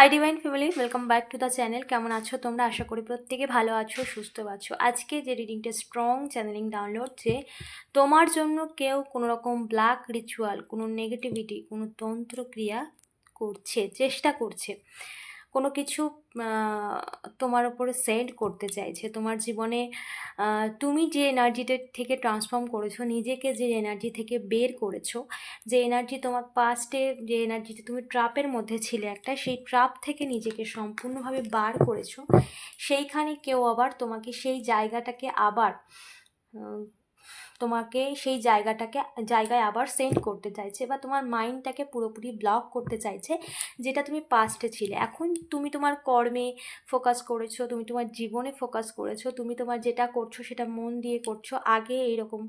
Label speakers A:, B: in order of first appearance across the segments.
A: Hi divine family welcome back to the channel কেমন আছো তোমরা? আশা করি প্রত্যেকে ভালো আছো, সুস্থ আছো। আজকে যে রিডিংটা স্ট্রং চ্যানেলিং ডাউনলোড যে, তোমার জন্য কেউ কোনো রকম ব্ল্যাক রিচুয়াল কোনো নেগেটিভিটি কোনো তন্ত্রক্রিয়া করছে, চেষ্টা করছে। কোনো কিছু তোমার উপরে সেন্ড করতে চাইছে। তোমার জীবনে তুমি যে এনার্জিটা থেকে ট্রান্সফর্ম করেছ, নিজেকে যে এনার্জি থেকে বের করেছ, যে এনার্জি তোমার পাস্টে যে এনার্জিতে তুমি ট্রাপের মধ্যে ছিলে একটা, সেই ট্রাপ থেকে নিজেকে সম্পূর্ণভাবে বার করেছ। সেইখানে কেউ আবার তোমাকে সেই জায়গাটাকে আবার তোমাকে সেই জায়গাটাকে, জায়গায় আবার সেন্ড করতে চাইছে বা তোমার মাইন্ডটাকে পুরোপুরি ব্লক করতে চাইছে যেটা তুমি পাস্টে ছিলে। এখন তুমি তোমার কর্মে ফোকাস করেছ, তুমি তোমার জীবনে ফোকাস করেছ, তুমি তোমার যেটা করছ সেটা মন দিয়ে করছ, আগে এইরকম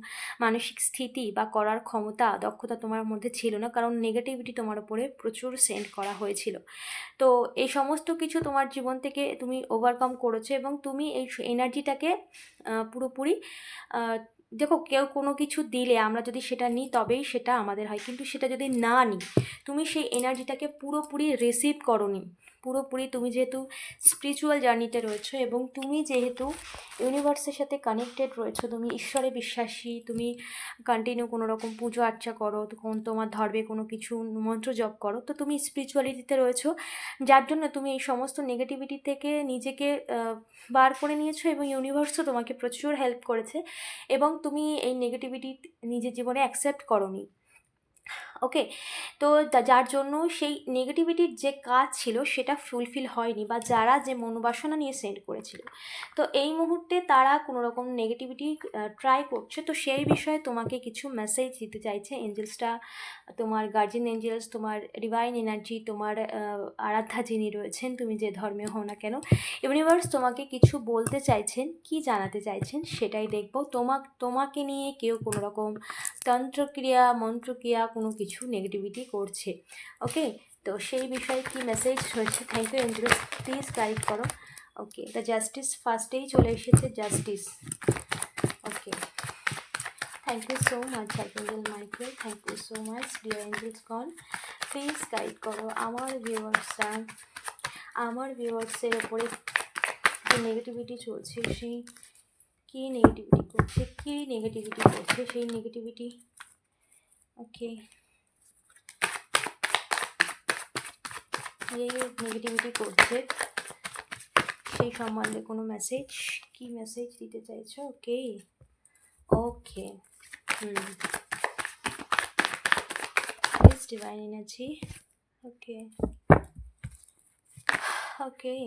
A: মানসিক স্থিতি বা করার ক্ষমতা, দক্ষতা তোমার মধ্যে ছিল না কারণ নেগেটিভিটি তোমার উপরে প্রচুর সেন্ড করা হয়েছিল। তো এই সমস্ত কিছু তোমার জীবন থেকে তুমি ওভারকাম করেছ এবং তুমি এই এনার্জিটাকে পুরোপুরি দেখো, কেউ কোনো কিছু দিলে আমরা যদি সেটা নিই, তবেই সেটা আমাদের হয়। কিন্তু সেটা যদি না নিই, তুমি সেই এনার্জিটাকে পুরোপুরি রিসিভ করনি। পুরোপুরি তুমি যেহেতু স্পিরিচুয়াল জার্নিতে রয়েছো এবং তুমি যেহেতু ইউনিভার্সের সাথে কানেক্টেড রয়েছো, তুমি ঈশ্বরে বিশ্বাসী, তুমি কন্টিনিউ কোনো রকম পুজো আর্চা করো, তখন তোমার ধর্মে কোনো কিছু মন্ত্র জপ করো, তো তুমি স্পিরিচুয়ালিটিতে রয়েছো। যার জন্য তুমি এই সমস্ত নেগেটিভিটি থেকে নিজেকে বার করে নিয়েছো এবং ইউনিভার্সও তোমাকে প্রচুর হেল্প করেছে এবং তুমি এই নেগেটিভিটি নিজের জীবনে অ্যাকসেপ্ট করনি। ওকে তো যার জন্য সেই নেগেটিভিটির যে কাজ ছিল সেটা ফুলফিল হয়নি বা যারা যে মনোবাসনা নিয়ে সেন্ড করেছিল। তো এই মুহূর্তে তারা কোনো রকম নেগেটিভিটি ট্রাই করছে। তো সেই বিষয়ে তোমাকে কিছু মেসেজ দিতে চাইছে এঞ্জেলসটা তোমার গার্জিয়ান এঞ্জেলস তোমার ডিভাইন এনার্জি তোমার আরাধ্যা যিনি রয়েছেন, তুমি যে ধর্মে হও না কেন ইউনিভার্স তোমাকে কিছু বলতে চাইছেন, কি জানাতে চাইছেন সেটাই দেখব। তোমাক, তোমাকে নিয়ে কেউ কোনো রকম তন্ত্রক্রিয়া, মন্ত্রক্রিয়া কোনো কিছু নেগেটিভিটি করছে। ওকে তো সেই বিষয়ে কি মেসেজ হয়েছে? Thank you angels please guide করো। ওকে দ্য জাস্টিস ফার্স্টেই চলে এসেছে justice okay thank you so much archangel Michael thank you so much dear angels call please guide করো। আমার ভিউয়ার্সরা আমার ভিউয়ার্সের ওপরে যে নেগেটিভিটি চলছে, সেই কী নেগেটিভিটি করছে? কী নেগেটিভিটি করছে সেই নেগেটিভিটি ওকে এই নেগেটিভিটি করছে, সেই সম্বন্ধে কোনো মেসেজ কি মেসেজ দিতে চাইছো? Okay okay hmm. Divine energy okay okay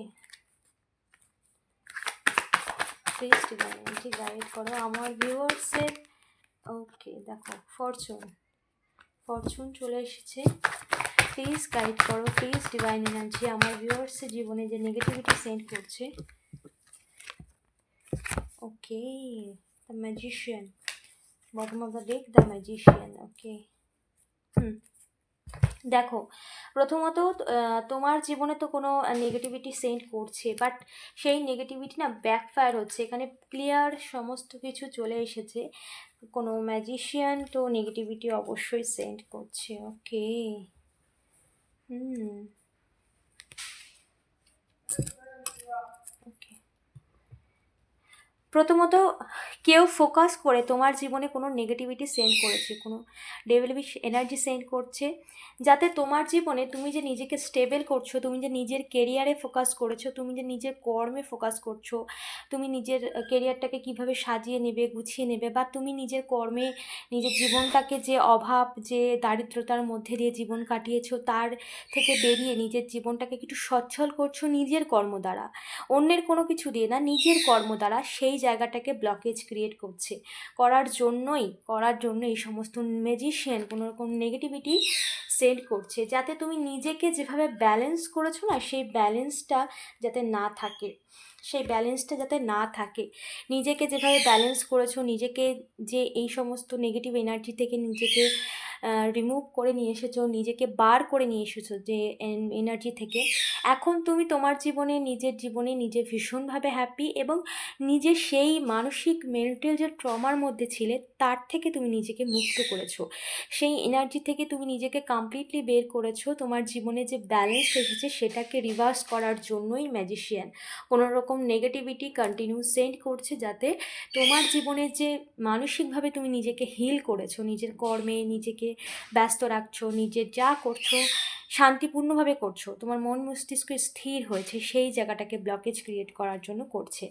A: divine guide করো আমার ভিউয়ার্সের ওকে দেখো ফরচুন ফরচুন চলে এসেছে। প্লিজ গাইড করো প্লিজ ডিভাইন এনার্জি আমার ভিউয়ার্সের জীবনে যে নেগেটিভিটি সেন্ড করছে। Okay the magician bottom of the deck the magician okay hmm দেখো, প্রথমত তোমার জীবনে তো কোনো নেগেটিভিটি সেন্ড করছে বাট সেই নেগেটিভিটি না ব্যাকফায়ার হচ্ছে। এখানে ক্লিয়ার সমস্ত কিছু চলে এসেছে। কোনো ম্যাজিশিয়ান তো নেগেটিভিটি অবশ্যই সেন্ড করছে ওকে হুম ওকে প্রথমত, কেউ ফোকাস করে তোমার জীবনে কোনো নেগেটিভিটি সেন্ড করেছে, কোনো ডেভেলপিশ এনার্জি সেন্ড করছে, যাতে তোমার জীবনে তুমি যে নিজেকে স্টেবল করছ, তুমি যে নিজের কেরিয়ারে ফোকাস করেছ, তুমি যে নিজের কর্মে ফোকাস করছ, তুমি নিজের কেরিয়ারটাকে কীভাবে সাজিয়ে নেবে, গুছিয়ে নেবে, বা তুমি নিজের কর্মে, নিজের জীবনটাকে যে অভাব, যে দারিদ্রতার মধ্যে দিয়ে জীবন কাটিয়েছো, তার থেকে বেরিয়ে নিজের জীবনটাকে একটু সচ্ছল করছ নিজের কর্ম দ্বারা। অন্যের কোনো কিছু দিয়ে না, নিজের কর্ম দ্বারা সেই জায়গাটাকে ব্লকেজ ক্রিয়েট করছে। করার জন্যই, করার জন্য এই সমস্ত ম্যাজিশিয়ান কোনো রকম নেগেটিভিটি সেন্ড করছে। যাতে তুমি নিজেকে যেভাবে ব্যালেন্স করেছ না, সেই ব্যালেন্সটা যাতে না থাকে। সেই ব্যালেন্সটা যাতে না থাকে। নিজেকে যেভাবে ব্যালেন্স করেছ, নিজেকে যে এই সমস্ত নেগেটিভ এনার্জি থেকে নিজেকে রিমুভ করে নিয়ে এসেছ, নিজেকে বার করে নিয়ে এসেছ যে এনার্জি থেকে, এখন তুমি তোমার জীবনে, নিজের জীবনে নিজে ভীষণভাবে হ্যাপি এবং নিজে সেই মানসিক মেন্টাল যে ট্রমার মধ্যে ছিলে, তার থেকে তুমি নিজেকে মুক্ত করেছ। সেই এনার্জি থেকে তুমি নিজেকে কমপ্লিটলি বের করেছ, তোমার জীবনে যে ব্যালেন্স এসেছে সেটাকে রিভার্স করার জন্যই ম্যাজিশিয়ান কোনো রকম নেগেটিভিটি কন্টিনিউ সেন্ড করছে যাতে তোমার জীবনে যে মানসিকভাবে তুমি নিজেকে হিল করেছ, নিজের কর্মে, নিজেকে ব্যস্ত রাখছো, নিজের যা করছ, শান্তিপূর্ণভাবে করছ, তোমার মন মস্তিষ্ক স্থির হয়েছে, সেই জায়গাটাকে ব্লকেজ ক্রিয়েট করার জন্য করছে।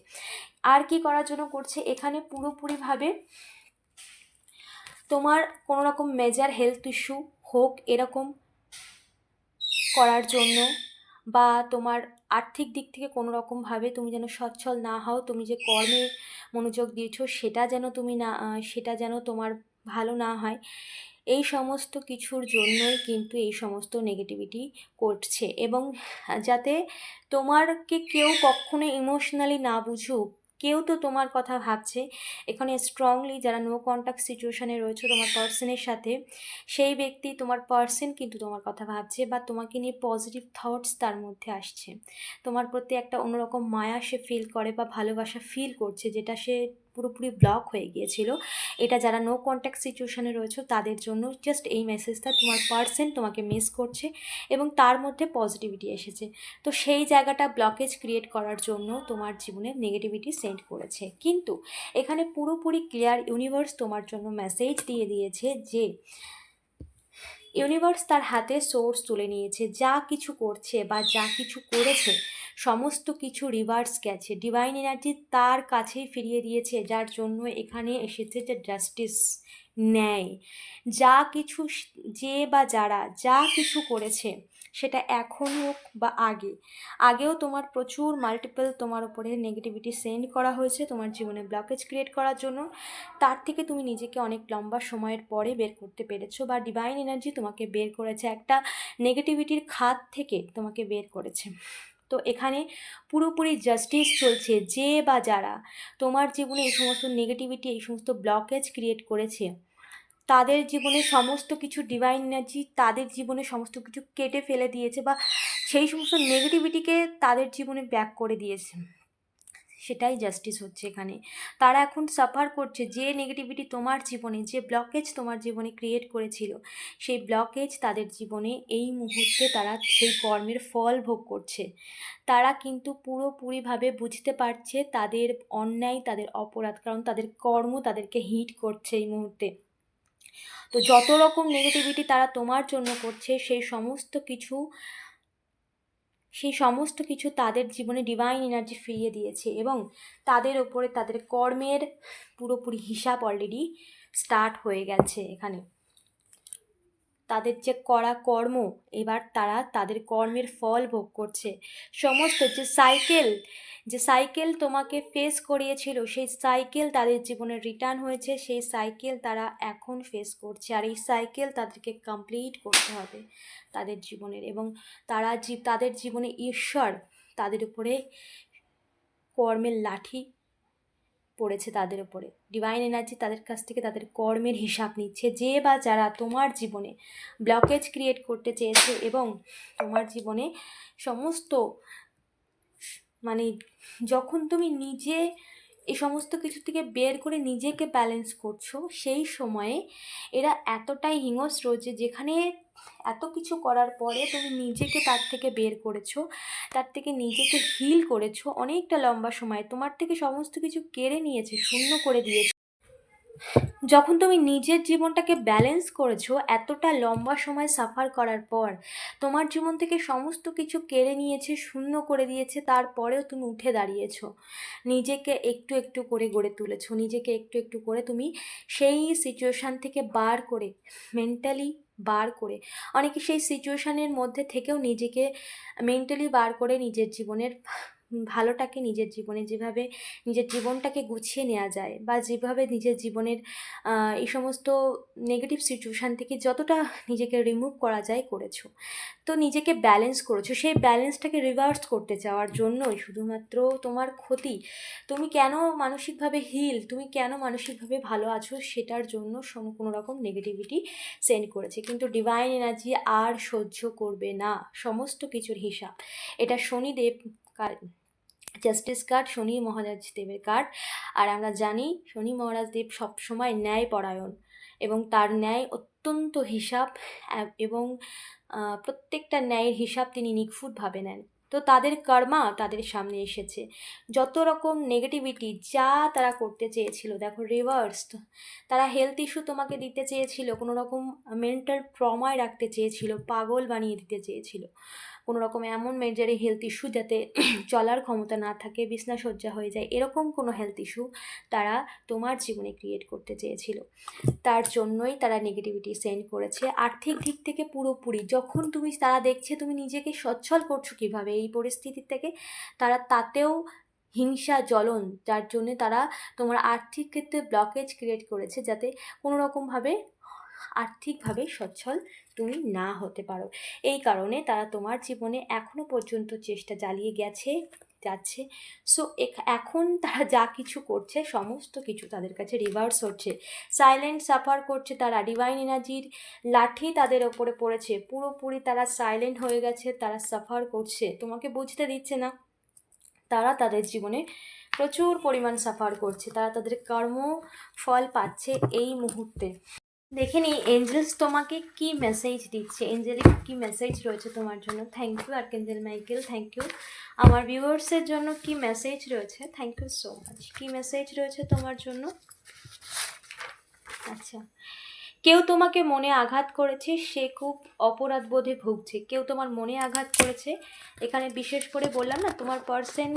A: আর কি করার জন্য করছে? এখানে পুরোপুরিভাবে তোমার কোনো রকম মেজার হেলথ ইস্যু হোক, এরকম করার জন্য বা তোমার আর্থিক দিক থেকে কোনো রকমভাবে তুমি যেন সচ্ছল না হও, তুমি যে কর্মে মনোযোগ দিয়েছ, সেটা যেন তুমি না সেটা যেন তোমার ভালো না হয় এই সমস্ত কিছুর জন্যই কিন্তু এই সমস্ত নেগেটিভিটি করছে এবং যাতে তোমারকে কেউ কখনো ইমোশনালি না বুঝুক, কেউ তো তোমার কথা ভাবছে। এখানে স্ট্রংলি যারা নো কন্ট্যাক্ট সিচুয়েশানে রয়েছে তোমার পার্সনের সাথে, সেই ব্যক্তি তোমার পার্সন কিন্তু তোমার কথা ভাবছে বা তোমাকে নিয়ে পজিটিভ থটস তার মধ্যে আসছে। তোমার প্রতি একটা অন্যরকম মায়া সে ফিল করে বা ভালোবাসা ফিল করছে যেটা সে পুরোপুরি ব্লক হয়ে গিয়েছিল। এটা যারা নো কন্ট্যাক্ট সিচুয়েশানে রয়েছে, তাদের জন্য জাস্ট এই মেসেজটা তোমার পার্সন তোমাকে মিস করছে এবং তার মধ্যে পজিটিভিটি এসেছে। তো সেই জায়গাটা ব্লকেজ ক্রিয়েট করার জন্য তোমার জীবনে নেগেটিভিটি সেন্ড করেছে। কিন্তু এখানে পুরোপুরি ক্লিয়ার ইউনিভার্স তোমার জন্য মেসেজ দিয়ে দিয়েছে যে ইউনিভার্স তার হাতে সোর্স তুলে নিয়েছে। যা কিছু করছে বা যা কিছু করেছে সমস্ত কিছু রিভার্স গেছে। ডিভাইন এনার্জি তার কাছেই ফিরিয়ে দিয়েছে, যার জন্য এখানে এসেছে যে জাস্টিস নেয়। যা কিছু যে বা যারা যা কিছু করেছে, সেটা এখন হোক বা আগে, আগেও তোমার প্রচুর মাল্টিপল তোমার উপরে নেগেটিভিটি সেন্ড করা হয়েছে তোমার জীবনে ব্লকেজ ক্রিয়েট করার জন্য। তার থেকে তুমি নিজেকে অনেক লম্বা সময়ের পরে বের করতে পেরেছ বা ডিভাইন এনার্জি তোমাকে বের করেছে। একটা নেগেটিভিটির খাত থেকে তোমাকে বের করেছে। তো এখানে পুরোপুরি জাস্টিস চলছে, যে বা যারা তোমার জীবনে এই সমস্ত নেগেটিভিটি এই সমস্ত ব্লকেজ ক্রিয়েট করেছে, তাদের জীবনে সমস্ত কিছু ডিভাইন এনার্জি তাদের জীবনে সমস্ত কিছু কেটে ফেলে দিয়েছে বা সেই সমস্ত নেগেটিভিটিকে তাদের জীবনে ব্যাক করে দিয়েছে। সেটাই জাস্টিস হচ্ছে এখানে। তারা এখন সাফার করছে যে নেগেটিভিটি তোমার জীবনে, যে ব্লকেজ তোমার জীবনে ক্রিয়েট করেছিল, সেই ব্লকেজ তাদের জীবনে এই মুহূর্তে তারা সেই কর্মের ফল ভোগ করছে। তারা কিন্তু পুরোপুরিভাবে বুঝতে পারছে তাদের অন্যায়, তাদের অপরাধ, কারণ তাদের কর্ম তাদেরকে হিট করছে এই মুহূর্তে। তো যত রকম নেগেটিভিটি তারা তোমার জন্য করছে, সেই সমস্ত কিছু সেই সমস্ত কিছু তাদের জীবনে ডিভাইন এনার্জি ফিরিয়ে দিয়েছে এবং তাদের ওপরে তাদের কর্মের পুরোপুরি হিসাব অলরেডি স্টার্ট হয়ে গেছে এখানে। তাদের যে করা কর্ম, এবার তারা তাদের কর্মের ফল ভোগ করছে। সমস্ত যে সাইকেল যে সাইকেল তোমাকে ফেস করিয়েছিল, সেই সাইকেল তাদের জীবনে রিটার্ন হয়েছে, সেই সাইকেল তারা এখন ফেস করছে। আর এই সাইকেল তাদেরকে কমপ্লিট করতে হবে তাদের জীবনের এবং তারা তাদের জীবনে ঈশ্বর তাদের উপরে কর্মের লাঠি পড়েছে তাদের উপরে। ডিভাইন এনার্জি তাদের কাছ থেকে তাদের কর্মের হিসাব নিচ্ছে। যে বা যারা তোমার জীবনে ব্লকেজ ক্রিয়েট করতে চেয়েছে এবং তোমার জীবনে সমস্ত মানে যখন তুমি নিজে এই সমস্ত কিছু থেকে বের করে নিজেকে ব্যালেন্স করছ, সেই সময়ে এরা এতটাই হিংস্র যে যেখানে এত কিছু করার পরে তুমি নিজেকে তার থেকে বের করেছ, তার থেকে নিজেকে হিল করেছ অনেকটা লম্বা সময়। তোমার থেকে সমস্ত কিছু কেড়ে নিয়েছে, শূন্য করে দিয়েছে। যখন তুমি নিজের জীবনটাকে ব্যালেন্স করেছ, এতটা লম্বা সময় সাফার করার পর, তোমার জীবন থেকে সমস্ত কিছু কেড়ে নিয়েছে, শূন্য করে দিয়েছে, তারপরেও তুমি উঠে দাঁড়িয়েছো। নিজেকে একটু একটু করে গড়ে তুলেছো, নিজেকে একটু একটু করে তুমি সেই সিচুয়েশান থেকে বার করে মেন্টালি বার করে, অনেকে সেই সিচুয়েশানের মধ্যে থেকেও নিজেকে মেন্টালি বার করে নিজের জীবনের ভালোটাকে নিজের জীবনে যেভাবে নিজের জীবনটাকে গুছিয়ে নেওয়া যায় বা যেভাবে নিজের জীবনের এই সমস্ত নেগেটিভ সিচুয়েশান থেকে যতটা নিজেকে রিমুভ করা যায় করেছ। তো নিজেকে ব্যালেন্স করেছ, সেই ব্যালেন্সটাকে রিভার্স করতে চাওয়ার জন্যই শুধুমাত্র তোমার ক্ষতি। তুমি কেন মানসিকভাবে হিল তুমি কেন মানসিকভাবে ভালো আছো সেটার জন্য কোনো রকম নেগেটিভিটি সেন্ড করেছে। কিন্তু ডিভাইন এনার্জি আর সহ্য করবে না, সমস্ত কিছুর হিসাব। এটা শনিদেব জাস্টিস কার্ড শনি মহারাজ দেবের কার্ড আর আমরা জানি শনি মহারাজ দেব সবসময় ন্যায় পরায়ণ এবং তার ন্যায় অত্যন্ত হিসাব এবং প্রত্যেকটা ন্যায়ের হিসাব তিনি নিখুঁতভাবে নেন। তো তাদের কর্মা তাদের সামনে এসেছে। যত রকম নেগেটিভিটি যা তারা করতে চেয়েছিল, দেখো রিভার্স তারা হেলথ ইস্যু তোমাকে দিতে চেয়েছিল, কোনো রকম মেন্টাল ট্রমায় রাখতে চেয়েছিল, পাগল বানিয়ে দিতে চেয়েছিল। কোনো রকম এমন মেজারে হেলথ ইস্যু যাতে চলার ক্ষমতা না থাকে, বিছনাসজ্জা হয়ে যায়, এরকম কোনো হেলথ ইস্যু তারা তোমার জীবনে ক্রিয়েট করতে চেয়েছিল। তার জন্যই তারা নেগেটিভিটি সেন্ড করেছে। আর্থিক দিক থেকে পুরোপুরি যখন তুমি তারা দেখছে তুমি নিজেকে সচ্ছল করছ কীভাবে এই পরিস্থিতি থেকে, তারা তাতেও হিংসা, জ্বলন, যার জন্যে তারা তোমার আর্থিক ক্ষেত্রে ব্লকেজ ক্রিয়েট করেছে যাতে কোনো রকমভাবে আর্থিকভাবে সচ্ছল তুমি না হতে পারো। এই কারণে তারা তোমার জীবনে এখনও পর্যন্ত চেষ্টা চালিয়ে গেছে, যাচ্ছে। সো এখন তারা যা কিছু করছে, সমস্ত কিছু তাদের কাছে রিভার্স হচ্ছে। সাইলেন্ট সাফার করছে তারা ডিভাইন এনার্জির লাঠি তাদের ওপরে পড়েছে। পুরোপুরি তারা সাইলেন্ট হয়ে গেছে, তারা সাফার করছে। তোমাকে বুঝতে দিচ্ছে না? তারা তাদের জীবনে প্রচুর পরিমাণ সাফার করছে। তারা তাদের কর্ম ফল পাচ্ছে এই মুহূর্তে। দেখে নিই এঞ্জেলস তোমাকে কি মেসেজ দিচ্ছে? এঞ্জেলিক কি মেসেজ রয়েছে তোমার জন্য? Thank you archangel Michael thank you আমার ভিউয়ার্সের জন্য কি মেসেজ রয়েছে? থ্যাংক ইউ সো মাচ কি মেসেজ রয়েছে তোমার জন্য? আচ্ছা কেউ তোমাকে মনে আঘাত করেছে, সে খুব অপরাধ বোধে ভুগছে। কেউ তোমার মনে আঘাত করেছে, এখানে বিশেষ করে বললাম না, তোমার পার্সেন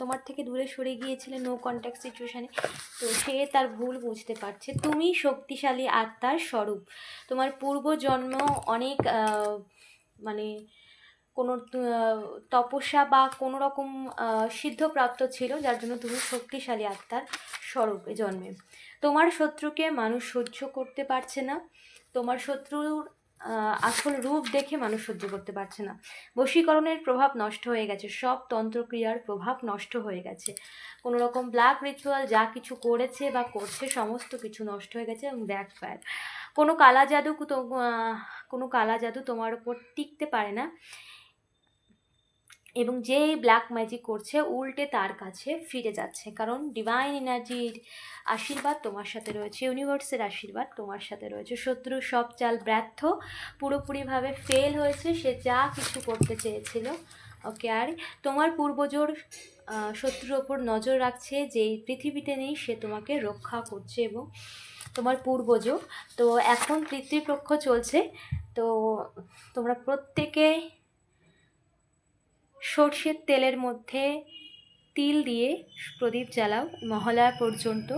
A: তোমার থেকে দূরে সরে গিয়েছিলে নো কন্ট্যাক্ট সিচুয়েশানে তো সে তার ভুল বুঝতে পারছে। তুমি শক্তিশালী আত্মার স্বরূপ। তোমার পূর্বজন্ম অনেক মানে কোনো তপস্যা বা কোনো রকম সিদ্ধপ্রাপ্ত ছিল, যার জন্য তুমি শক্তিশালী আত্মার স্বরূপে জন্মে। তোমার শত্রুকে মানুষ সহ্য করতে পারছে না। তোমার শত্রুর আসল রূপ দেখে মানুষ সহ্য করতে পারছে না। বশীকরণের প্রভাব নষ্ট হয়ে গেছে। সব তন্ত্রক্রিয়ার প্রভাব নষ্ট হয়ে গেছে। কোনো রকম ব্ল্যাক রিচুয়াল যা কিছু করেছে বা করছে সমস্ত কিছু নষ্ট হয়ে গেছে এবং ব্যাক ফায়ার কোনো কালা জাদু কোনো কালা জাদু তোমার উপর টিকতে পারে না। এবং যে ব্ল্যাক ম্যাজিক করছে, উল্টে তার কাছে ফিরে যাচ্ছে। কারণ ডিভাইন এনার্জির আশীর্বাদ তোমার সাথে রয়েছে ইউনিভার্সের আশীর্বাদ তোমার সাথে রয়েছে। শত্রু সব চাল ব্যর্থ, পুরোপুরিভাবে ফেল হয়েছে, সে যা কিছু করতে চেয়েছিল। ওকে আর তোমার পূর্বজোর শত্রুর ওপর নজর রাখছে যে পৃথিবীতে নেই, সে তোমাকে রক্ষা করছে এবং তোমার পূর্বজ তো এখন পিতৃপক্ষ চলছে। তো তোমরা প্রত্যেকে সর্ষের তেলের মধ্যে তিল দিয়ে প্রদীপ জ্বালাও মহালয়া পর্যন্ত,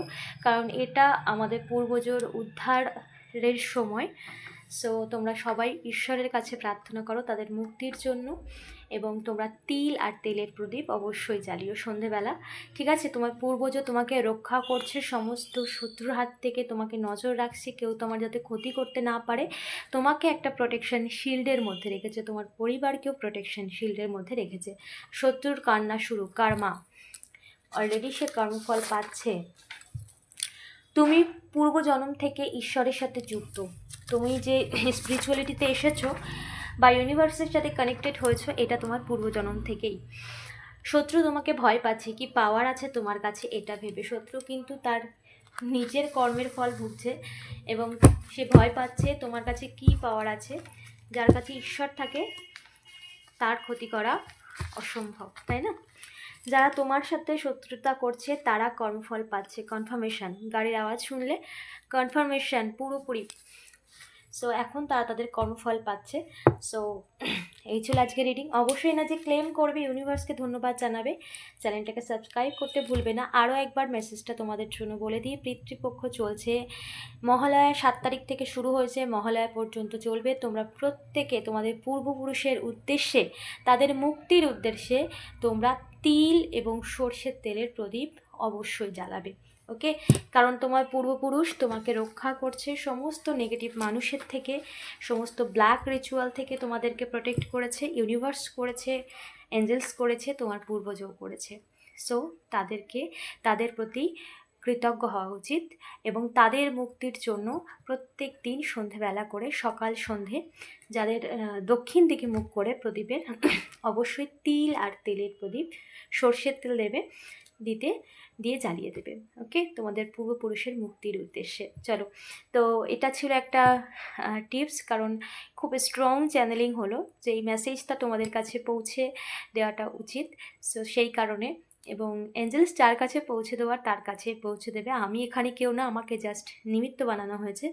A: কারণ এটা আমাদের পূর্বজোর উদ্ধারের সময়। সো তোমরা সবাই ঈশ্বরের কাছে প্রার্থনা করো, তাদের মুক্তির জন্য, এবং তোমরা তিল আর তেলের প্রদীপ অবশ্যই জ্বালিও সন্ধেবেলা। ঠিক আছে, তোমার পূর্বজ তোমাকে রক্ষা করছে, সমস্ত শত্রুর হাত থেকে তোমাকে নজর রাখছে, কেউ তোমার যাতে ক্ষতি করতে না পারে, তোমাকে একটা প্রোটেকশন শিল্ডের মধ্যে রেখেছে, তোমার পরিবারকেও প্রোটেকশন শিল্ডের মধ্যে রেখেছে। শত্রুর কান্না শুরু, কার্মা। অলরেডি সে কর্মফল পাচ্ছে। তুমি পূর্বজন্ম থেকে ঈশ্বরের সাথে যুক্ত। তুমি যে স্পিরিচুয়ালিটিতে এসেছ বা ইউনিভার্সের সাথে কানেক্টেড হয়েছো, এটা তোমার পূর্বজন্ম থেকেই। শত্রু তোমাকে ভয় পাচ্ছে কি পাওয়ার আছে তোমার কাছে এটা ভেবে। শত্রু কিন্তু তার নিজের কর্মের ফল ভুগছে এবং সে ভয় পাচ্ছে তোমার কাছে কি পাওয়ার আছে, যার কাছে ঈশ্বর থাকে, তার ক্ষতি করা অসম্ভব, তাই না? যারা তোমার সাথে শত্রুতা করছে, তারা কর্মফল পাচ্ছে। কনফার্মেশন গাড়ির আওয়াজ শুনলে কনফার্মেশন পুরোপুরি। সো এখন তারা তাদের কর্মফল পাচ্ছে। সো এই ছিল আজকে রিডিং অবশ্যই না যে ক্লেম করবে ইউনিভার্সকে ধন্যবাদ জানাবে। চ্যানেলটাকে সাবস্ক্রাইব করতে ভুলবে না। আরও একবার মেসেজটা তোমাদের জন্য বলে দিই। পিতৃপক্ষ চলছে। মহালয়া সাত তারিখ থেকে শুরু হয়েছে। মহালয়া পর্যন্ত চলবে। তোমরা প্রত্যেকে তোমাদের পূর্বপুরুষের উদ্দেশ্যে, তাদের মুক্তির উদ্দেশ্যে তোমরা তিল এবং সর্ষের তেলের প্রদীপ অবশ্যই জ্বালাবে ওকে কারণ তোমার পূর্বপুরুষ তোমাকে রক্ষা করছে সমস্ত নেগেটিভ মানুষের থেকে, সমস্ত ব্ল্যাক রিচুয়াল থেকে তোমাদেরকে প্রোটেক্ট করেছে ইউনিভার্স করেছে অ্যাঞ্জেলস করেছে, তোমার পূর্বজও করেছে। সো তাদেরকে, তাদের প্রতি কৃতজ্ঞ হওয়া উচিত এবং তাদের মুক্তির জন্য প্রত্যেক দিন সন্ধেবেলা করে সকাল সন্ধে যাদের দক্ষিণ দিকে মুখ করে প্রদীপের, অবশ্যই তিল আর তেলের প্রদীপ সর্ষের তেল দেবে, দিতে, দিয়ে জ্বালিয়ে দেবে ওকে তোমাদের পূর্বপুরুষের মুক্তির উদ্দেশ্যে। চলো, তো এটা ছিল একটা টিপস কারণ খুব স্ট্রং চ্যানেলিং হলো যে এই মেসেজটা তোমাদের কাছে পৌঁছে দেওয়াটা উচিত। সো সেই কারণে এবং এঞ্জেলস যার কাছে পৌঁছে দেওয়ার, তার কাছে পৌঁছে দেবে। আমি এখানে কেউ না, আমাকে জাস্ট নিমিত্ত বানানো হয়েছে।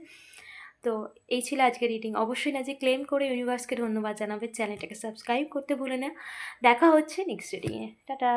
A: তো এই ছিল আজকের রিডিং অবশ্যই না যে ক্লেম করে ইউনিভার্সকে ধন্যবাদ জানাবে। চ্যানেলটাকে সাবস্ক্রাইব করতে ভুলে না। দেখা হচ্ছে নেক্সট রিডিংয়ে টাটা!